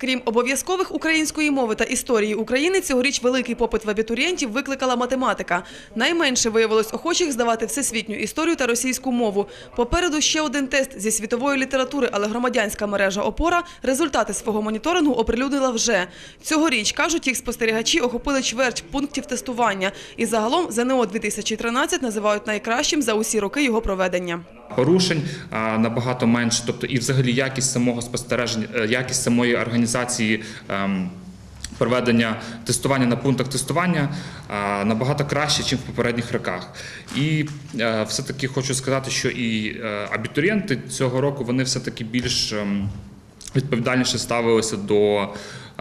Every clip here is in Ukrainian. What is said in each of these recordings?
Крім обов'язкових української мови та історії України, цьогоріч великий попит в абітурієнтів викликала математика. Найменше виявилось охочих здавати всесвітню історію та російську мову. Попереду ще один тест зі світової літератури, але громадянська мережа «Опора» результати свого моніторингу оприлюднила вже. Цьогоріч, кажуть, їх спостерігачі охопили чверть пунктів тестування. І загалом ЗНО 2013 називають найкращим за усі роки його проведення. Порушень набагато менше, тобто і взагалі якість самого спостереження, е, якість самої організації. ем, Проведення тестування на пунктах тестування набагато краще, ніж в попередніх роках. І е, все-таки хочу сказати, що і е, абітурієнти цього року вони все-таки більш ем, відповідальніше ставилися до,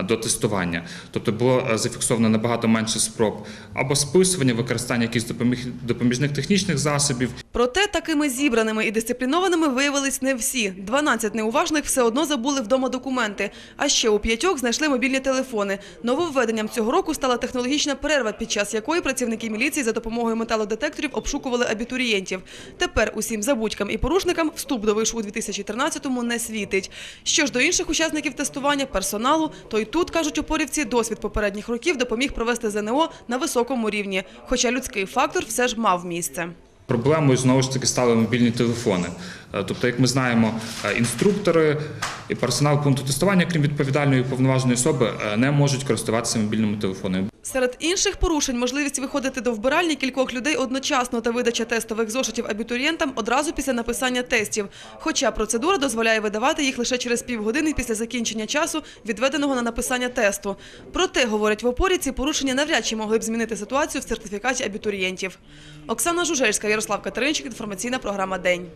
до тестування. Тобто було е, зафіксовано набагато менше спроб або списування, використання якихось допоміжних технічних засобів. Проте такими зібраними і дисциплінованими виявились не всі. 12 неуважних все одно забули вдома документи. А ще у п'ятьох знайшли мобільні телефони. Нововведенням цього року стала технологічна перерва, під час якої працівники міліції за допомогою металодетекторів обшукували абітурієнтів. Тепер усім забудькам і порушникам вступ до вишу у 2013-му не світить. Що ж до інших учасників тестування, персоналу, то й тут, кажуть опорівці, досвід попередніх років допоміг провести ЗНО на високому рівні. Хоча людський фактор все ж мав місце. Проблемою знову ж таки стали мобільні телефони. Е, Тобто, як ми знаємо, е, інструктори і персонал пункту тестування, крім відповідальної і повноваженої особи, е, не можуть користуватися мобільними телефонами. Серед інших порушень можливість виходити до вбиральні кількох людей одночасно та видача тестових зошитів абітурієнтам одразу після написання тестів. Хоча процедура дозволяє видавати їх лише через півгодини після закінчення часу, відведеного на написання тесту. Проте, говорять в опорі, ці порушення навряд чи могли б змінити ситуацію в сертифікаті абітурієнтів. Оксана Жужельська, Ярослав Катеринчик, інформаційна програма День.